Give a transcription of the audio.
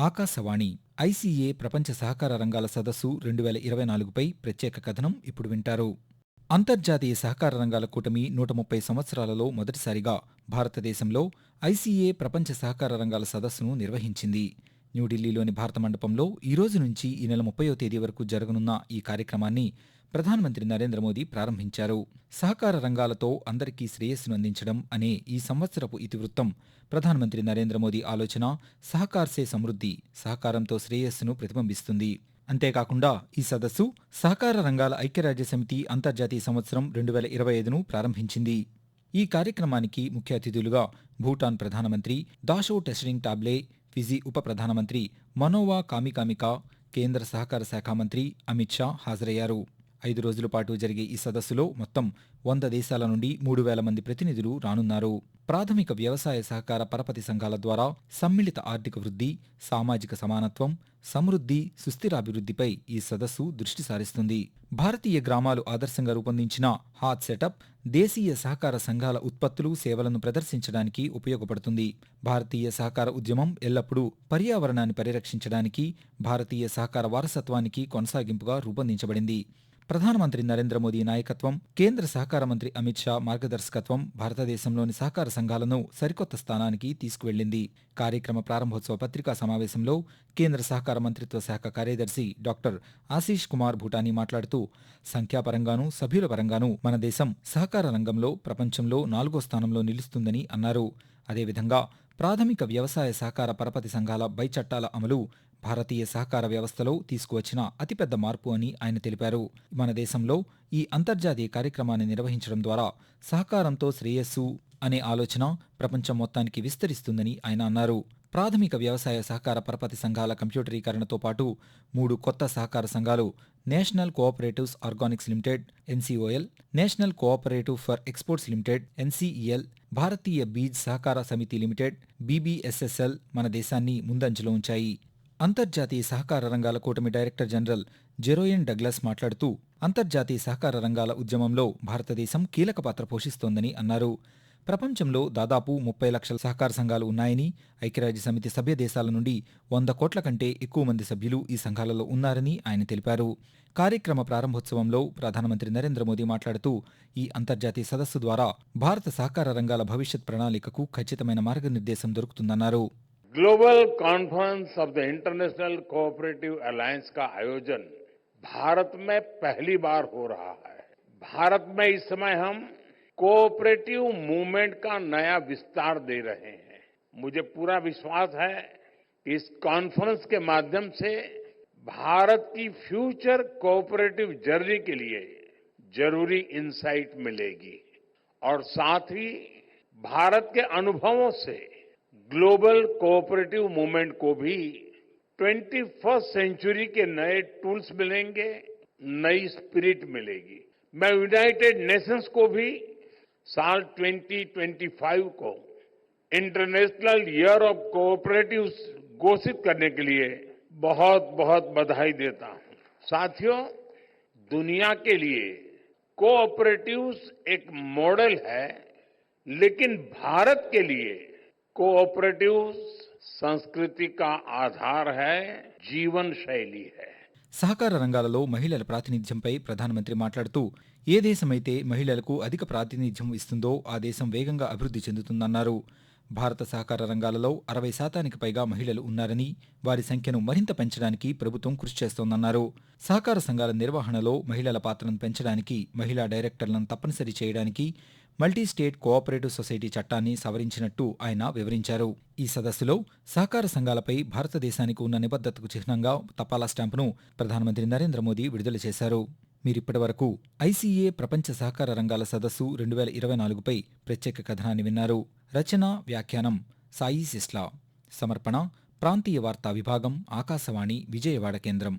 Akashvani ICA ప్రపంచ సహకార రంగాల సదస్సు రెండు వేల ఇరవై నాలుగుపై ప్రత్యేక కథనం ఇప్పుడు వింటారు. అంతర్జాతీయ సహకార రంగాల కూటమి నూట ముప్పై సంవత్సరాలలో మొదటిసారిగా భారతదేశంలో ఐసీఏ ప్రపంచ సహకార రంగాల సదస్సును నిర్వహించింది. న్యూఢిల్లీలోని భారత మండపంలో ఈ రోజు నుంచి ఈ నెల ముప్పయో తేదీ వరకు జరగనున్న ఈ కార్యక్రమాన్ని ప్రధానమంత్రి నరేంద్ర మోదీ ప్రారంభించారు. సహకార రంగాలతో అందరికీ శ్రేయస్సును అందించడం అనే ఈ సంవత్సరపు ఇతివృత్తం ప్రధానమంత్రి నరేంద్ర మోదీ ఆలోచన సహకార్సే సమృద్ధి సహకారంతో శ్రేయస్సును ప్రతిబింబిస్తుంది. అంతేకాకుండా ఈ సదస్సు సహకార రంగాల ఐక్యరాజ్య సమితి అంతర్జాతీయ సంవత్సరం రెండు వేల ఇరవై ఐదును ప్రారంభించింది. ఈ కార్యక్రమానికి ముఖ్య అతిథులుగా భూటాన్ ప్రధానమంత్రి దాషో టెస్టింగ్ టాబ్లే ఫిజీ ఉప ప్రధానమంత్రి మనోవా కామికామికా కేంద్ర సహకార శాఖ మంత్రి అమిత్ షా హాజరయ్యారు. ఐదు రోజుల పాటు జరిగే ఈ సదస్సులో మొత్తం వంద దేశాల నుండి మూడు వేల మంది ప్రతినిధులు రానున్నారు. ప్రాథమిక వ్యవసాయ సహకార పరపతి సంఘాల ద్వారా సమ్మిళిత ఆర్థిక వృద్ధి సామాజిక సమానత్వం సమృద్ధి సుస్థిరాభివృద్ధిపై ఈ సదస్సు దృష్టి సారిస్తుంది. భారతీయ గ్రామాలు ఆదర్శంగా రూపొందించిన హాత్ సెటప్ దేశీయ సహకార సంఘాల ఉత్పత్తులు సేవలను ప్రదర్శించడానికి ఉపయోగపడుతుంది. భారతీయ సహకార ఉద్యమం ఎల్లప్పుడూ పర్యావరణాన్ని పరిరక్షించడానికి భారతీయ సహకార వారసత్వానికి కొనసాగింపుగా రూపొందించబడింది. ప్రధానమంత్రి నరేంద్ర మోదీ నాయకత్వం కేంద్ర సహకార మంత్రి అమిత్ షా మార్గదర్శకత్వం భారతదేశంలోని సహకార సంఘాలను సరికొత్త స్థానానికి తీసుకువెళ్ళింది కార్యక్రమ ప్రారంభోత్సవ పత్రికా సమావేశంలో కేంద్ర సహకార మంత్రిత్వ శాఖ కార్యదర్శి డాక్టర్ ఆశీష్ కుమార్ భూటానీ మాట్లాడుతూ సంఖ్యాపరంగానూ సభ్యుల పరంగానూ మన దేశం సహకార రంగంలో ప్రపంచంలో నాలుగో స్థానంలో నిలుస్తుందని అన్నారు. అదేవిధంగా ప్రాథమిక వ్యవసాయ సహకార పరపతి సంఘాల బై చట్టాల అమలు భారతీయ సహకార వ్యవస్థలో తీసుకువచ్చిన అతిపెద్ద మార్పు అని ఆయన తెలిపారు. మన దేశంలో ఈ అంతర్జాతీయ కార్యక్రమాన్ని నిర్వహించడం ద్వారా సహకారంతో శ్రేయస్సు అనే ఆలోచన ప్రపంచం మొత్తానికి విస్తరిస్తుందని ఆయన అన్నారు. ప్రాథమిక వ్యవసాయ సహకార పరపతి సంఘాల కంప్యూటరీకరణతో పాటు మూడు కొత్త సహకార సంఘాలు national cooperatives organics limited NCOL national cooperative for exports limited NCEL Bharatiya Beej Sahakar Samiti limited BBSSL మన దేశాన్ని ముందంజలో ఉంచాయి. అంతర్జాతీయ సహకార రంగాల కూటమి డైరెక్టర్ జనరల్ జెరోయన్ డగ్లస్ మాట్లాడుతూ అంతర్జాతీయ సహకార రంగాల ఉద్యమంలో భారతదేశం కీలక పాత్ర పోషిస్తోందని అన్నారు. ప్రపంచంలో దాదాపు ముప్పై లక్షల సహకార సంఘాలు ఉన్నాయని ఐక్యరాజ్య సమితి సభ్య దేశాల నుండి వంద కోట్ల కంటే ఎక్కువ మంది సభ్యులు ఈ సంఘాలలో ఉన్నారని ఆయన తెలిపారు కార్యక్రమ ప్రారంభోత్సవంలో ప్రధానమంత్రి నరేంద్ర మోదీ మాట్లాడుతూ ఈ అంతర్జాతీయ సదస్సు ద్వారా భారత సహకార రంగాల భవిష్యత్ ప్రణాళికకు ఖచ్చితమైన మార్గనిర్దేశం దొరుకుతుందన్నారు global conference of the international cooperative alliance का आयोजन भारत में पहली बार हो रहा है भारत में इस समय हम कोऑपरेटिव मूवमेंट का नया विस्तार दे रहे हैं। मुझे पूरा विश्वास है कि इस कॉन्फ्रेंस के माध्यम से भारत की फ्यूचर कोऑपरेटिव जर्नी के लिए ज़रूरी इंसाइट मिलेगी। और साथ ही भारत के अनुभवों से ग्लोबल कोऑपरेटिव मूवमेंट को भी ट्वेंटी फ़र्स्ट सेंचुरी के नए टूल्स मिलेंगे, नई स्पिरिट मिलेगी। मैं यूनाइटेड नेशंस को भी साल 2025 को इंटरनेशनल ईयर ऑफ़ कोऑपरेटिव घोषित करने के लिए बहुत बहुत बधाई देता हूँ। साथियों, दुनिया के लिए कोऑपरेटिव्स एक मॉडल है, लेकिन भारत के लिए कोऑपरेटिव संस्कृति का आधार है जीवन शैली है। సహకార రంగాలలో మహిళల ప్రాతినిధ్యంపై ప్రధానమంత్రి మాట్లాడుతూ ఏ దేశమైతే మహిళలకు అధిక ప్రాతినిధ్యం ఇస్తుందో ఆ దేశం వేగంగా అభివృద్ధి చెందుతుందన్నారు. భారత సహకార రంగాలలో అరవై శాతానికి పైగా మహిళలు ఉన్నారని వారి సంఖ్యను మరింత పెంచడానికి ప్రభుత్వం కృషి చేస్తోందన్నారు. సహకార సంఘాల నిర్వహణలో మహిళల పాత్రను పెంచడానికి మహిళా డైరెక్టర్లను తప్పనిసరి చేయడానికి మల్టీ స్టేట్ కోఆపరేటివ్ సొసైటీ చట్టాన్ని సవరించినట్టు ఆయన వివరించారు. ఈ సదస్సులో సహకార సంఘాలపై భారతదేశానికి ఉన్న నిబద్ధతకు చిహ్నంగా తపాలా స్టాంపును ప్రధానమంత్రి నరేంద్ర మోదీ విడుదల చేశారు. మీరిప్పటి వరకు ఐసీఏ ప్రపంచ సహకార రంగాల సదస్సు రెండు వేల ఇరవై నాలుగుపై ప్రత్యేక కథనాన్ని విన్నారు. రచన వ్యాఖ్యానం సాయి సిస్లా సమర్పణ ప్రాంతీయ వార్తా విభాగం ఆకాశవాణి విజయవాడ కేంద్రం.